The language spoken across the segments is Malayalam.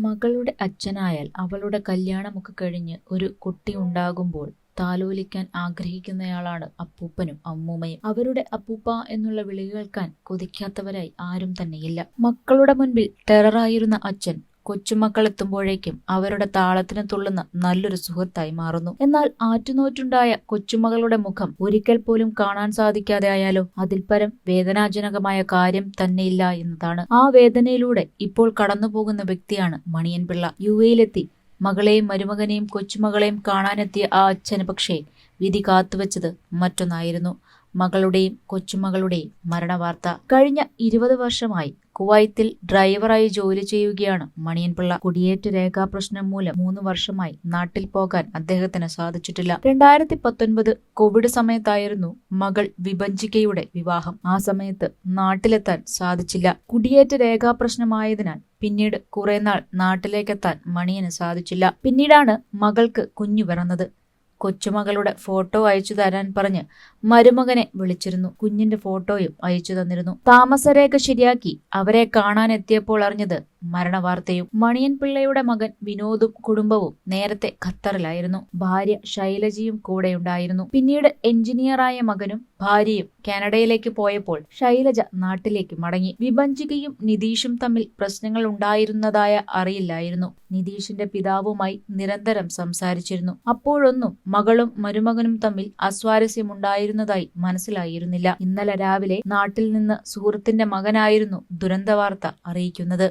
മകളുടെ അച്ഛനായാൽ അവളുടെ കല്യാണമൊക്കെ കഴിഞ്ഞ് ഒരു കുട്ടി ഉണ്ടാകുമ്പോൾ താലോലിക്കാൻ ആഗ്രഹിക്കുന്നയാളാണ് അപ്പൂപ്പനും അമ്മൂമ്മയും. അവരുടെ അപ്പൂപ്പ എന്നുള്ള വിളി കേൾക്കാൻ കൊതിക്കാത്തവരായി ആരും തന്നെയില്ല. മക്കളുടെ മുൻപിൽ ടെററായിരുന്ന അച്ഛൻ കൊച്ചുമക്കൾ എത്തുമ്പോഴേക്കും അവരുടെ താളത്തിന് തുള്ളുന്ന നല്ലൊരു സുഹൃത്തായി മാറുന്നു. എന്നാൽ ആറ്റുനോറ്റുണ്ടായ കൊച്ചുമകളുടെ മുഖം ഒരിക്കൽ പോലും കാണാൻ സാധിക്കാതെ ആയാലോ? അതിൽ പരം വേദനാജനകമായ കാര്യം തന്നെയില്ല എന്നതാണ്. ആ വേദനയിലൂടെ ഇപ്പോൾ കടന്നുപോകുന്ന വ്യക്തിയാണ് മണിയൻ പിള്ള യു എയിലെത്തി മകളെയും മരുമകനെയും കൊച്ചുമകളെയും കാണാനെത്തിയ ആ അച്ഛന് പക്ഷേ വിധി കാത്തുവച്ചത് മറ്റൊന്നായിരുന്നു. മകളുടെയും കൊച്ചുമകളുടെയും മരണവാർത്ത. കഴിഞ്ഞ ഇരുപത് വർഷമായി കുവൈത്തിൽ ഡ്രൈവറായി ജോലി ചെയ്യുകയാണ് മണിയൻപിള്ള. കുടിയേറ്റ രേഖാ പ്രശ്നം മൂലം മൂന്ന് വർഷമായി നാട്ടിൽ പോകാൻ അദ്ദേഹത്തിന് സാധിച്ചിട്ടില്ല. രണ്ടായിരത്തി പത്തൊൻപത് കോവിഡ് സമയത്തായിരുന്നു മകൾ വിഭജിക്കയുടെ വിവാഹം. ആ സമയത്ത് നാട്ടിലെത്താൻ സാധിച്ചില്ല. കുടിയേറ്റ രേഖാ പ്രശ്നമായതിനാൽ പിന്നീട് കുറെ നാൾ നാട്ടിലേക്കെത്താൻ മണിയന് സാധിച്ചില്ല. പിന്നീടാണ് മകൾക്ക് കുഞ്ഞു പിറന്നത്. കൊച്ചുമകളുടെ ഫോട്ടോ അയച്ചു തരാൻ പറഞ്ഞ് മരുമകനെ വിളിച്ചിരുന്നു. കുഞ്ഞിന്റെ ഫോട്ടോയും അയച്ചു തന്നിരുന്നു. താമസരേഖ ശരിയാക്കി അവരെ കാണാനെത്തിയപ്പോൾ അറിഞ്ഞത് മരണവാർത്തയും മണിയൻ പിള്ളയുടെ മകൻ വിനോദും കുടുംബവും നേരത്തെ ഖത്തറിലായിരുന്നു. ഭാര്യ ശൈലജയും കൂടെയുണ്ടായിരുന്നു പിന്നീട് എഞ്ചിനീയറായ മകനും ഭാര്യയും കാനഡയിലേക്ക് പോയപ്പോൾ ശൈലജ നാട്ടിലേക്ക് മടങ്ങി. വിഭഞ്ചികയും നിതീഷും തമ്മിൽ പ്രശ്നങ്ങൾ ഉണ്ടായിരുന്നതായ അറിയില്ലായിരുന്നു. നിതീഷിന്റെ പിതാവുമായി നിരന്തരം സംസാരിച്ചിരുന്നു. അപ്പോഴൊന്നും മകളും മരുമകനും തമ്മിൽ അസ്വാരസ്യമുണ്ടായിരുന്നതായി മനസ്സിലായിരുന്നില്ല. ഇന്നലെ രാവിലെ നാട്ടിൽ നിന്ന് സുഹൃത്തിന്റെ മകനായിരുന്നു ദുരന്തവാർത്ത അറിയിക്കുന്നത്.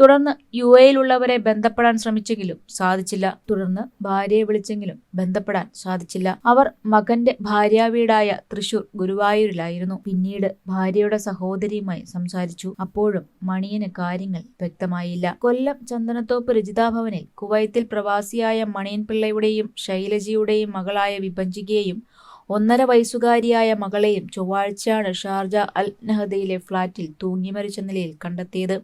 തുടർന്ന് യു എയിലുള്ളവരെ ബന്ധപ്പെടാൻ ശ്രമിച്ചെങ്കിലും സാധിച്ചില്ല. തുടർന്ന് ഭാര്യയെ വിളിച്ചെങ്കിലും ബന്ധപ്പെടാൻ സാധിച്ചില്ല. അവർ മകന്റെ ഭാര്യാവീടായ തൃശൂർ ഗുരുവായൂരിലായിരുന്നു. പിന്നീട് ഭാര്യയുടെ സഹോദരിയുമായി സംസാരിച്ചു. അപ്പോഴും മണിയന് കാര്യങ്ങൾ വ്യക്തമായില്ല. കൊല്ലം ചന്ദനത്തോപ്പ് രചിതാഭവനിൽ കുവൈത്തിൽ പ്രവാസിയായ മണിയൻ പിള്ളയുടെയും ശൈലജിയുടെയും മകളായ വിഭജികയെയും ഒന്നര വയസ്സുകാരിയായ മകളെയും ചൊവ്വാഴ്ചയാണ് ഷാർജ അൽ നഹദയിലെ ഫ്ളാറ്റിൽ തൂങ്ങിമരിച്ച നിലയിൽ കണ്ടെത്തിയത്.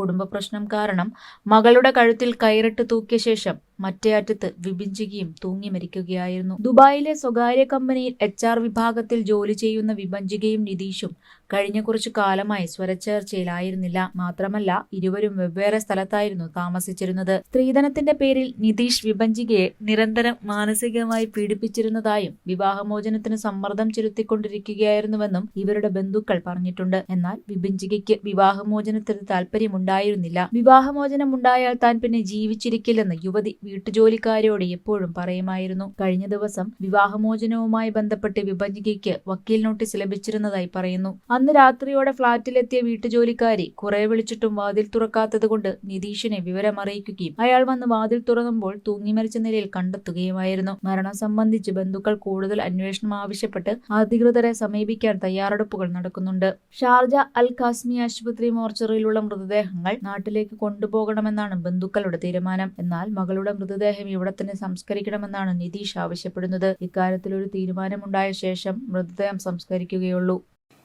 കുടുംബ പ്രശ്നം കാരണം മകളുടെ കഴുത്തിൽ കയറിട്ട് തൂക്കിയ ശേഷം മറ്റേ അറ്റത്ത് വിഭജിക്കുകയും തൂങ്ങി മരിക്കുകയായിരുന്നു. ദുബായിലെ സ്വകാര്യ കമ്പനിയിൽ എച്ച് വിഭാഗത്തിൽ ജോലി ചെയ്യുന്ന വിഭജികയും നിതീഷും കഴിഞ്ഞ കുറച്ചു കാലമായി സ്വരച്ചേർച്ചയിലായിരുന്നില്ല മാത്രമല്ല ഇരുവരും വെവ്വേറെ സ്ഥലത്തായിരുന്നു താമസിച്ചിരുന്നത്. സ്ത്രീധനത്തിന്റെ പേരിൽ നിതീഷ് വിഭഞ്ചികയെ നിരന്തരം മാനസികമായി പീഡിപ്പിച്ചിരുന്നതായും വിവാഹമോചനത്തിന് സമ്മർദ്ദം ചെലുത്തിക്കൊണ്ടിരിക്കുകയായിരുന്നുവെന്നും ഇവരുടെ ബന്ധുക്കൾ പറഞ്ഞിട്ടുണ്ട്. എന്നാൽ വിഭഞ്ചികയ്ക്ക് വിവാഹമോചനത്തിന് താല്പര്യമുണ്ടായിരുന്നില്ല വിവാഹമോചനം ഉണ്ടായാൽ താൻ പിന്നെ ജീവിച്ചിരിക്കില്ലെന്ന് യുവതി വീട്ടുജോലിക്കാരോട് എപ്പോഴും പറയുമായിരുന്നു. കഴിഞ്ഞ ദിവസം വിവാഹമോചനവുമായി ബന്ധപ്പെട്ട് വിഭഞ്ചികയ്ക്ക് വക്കീൽ നോട്ടീസ് ലഭിച്ചിരുന്നതായി പറയുന്നു. അന്ന് രാത്രിയോടെ ഫ്ളാറ്റിലെത്തിയ വീട്ടുജോലിക്കാരി കുറെ വിളിച്ചിട്ടും വാതിൽ തുറക്കാത്തതുകൊണ്ട് നിതീഷിനെ വിവരം അറിയിക്കുകയും അയാൾ വന്ന് വാതിൽ തുറന്നുമ്പോൾ തൂങ്ങിമരിച്ച നിലയിൽ കണ്ടെത്തുകയുമായിരുന്നു. മരണം സംബന്ധിച്ച് ബന്ധുക്കൾ കൂടുതൽ അന്വേഷണം ആവശ്യപ്പെട്ട് അധികൃതരെ സമീപിക്കാൻ തയ്യാറെടുപ്പുകൾ നടക്കുന്നുണ്ട്. ഷാർജ അൽ കാസ്മി ആശുപത്രി മോർച്ചറിയിലുള്ള മൃതദേഹങ്ങൾ നാട്ടിലേക്ക് കൊണ്ടുപോകണമെന്നാണ് ബന്ധുക്കളുടെ തീരുമാനം. എന്നാൽ മകളുടെ മൃതദേഹം ഇവിടെ തന്നെ സംസ്കരിക്കണമെന്നാണ് നിതീഷ് ആവശ്യപ്പെടുന്നത്. ഇക്കാര്യത്തിൽ ഒരു തീരുമാനമുണ്ടായ ശേഷം മൃതദേഹം സംസ്കരിക്കുകയുള്ളൂ.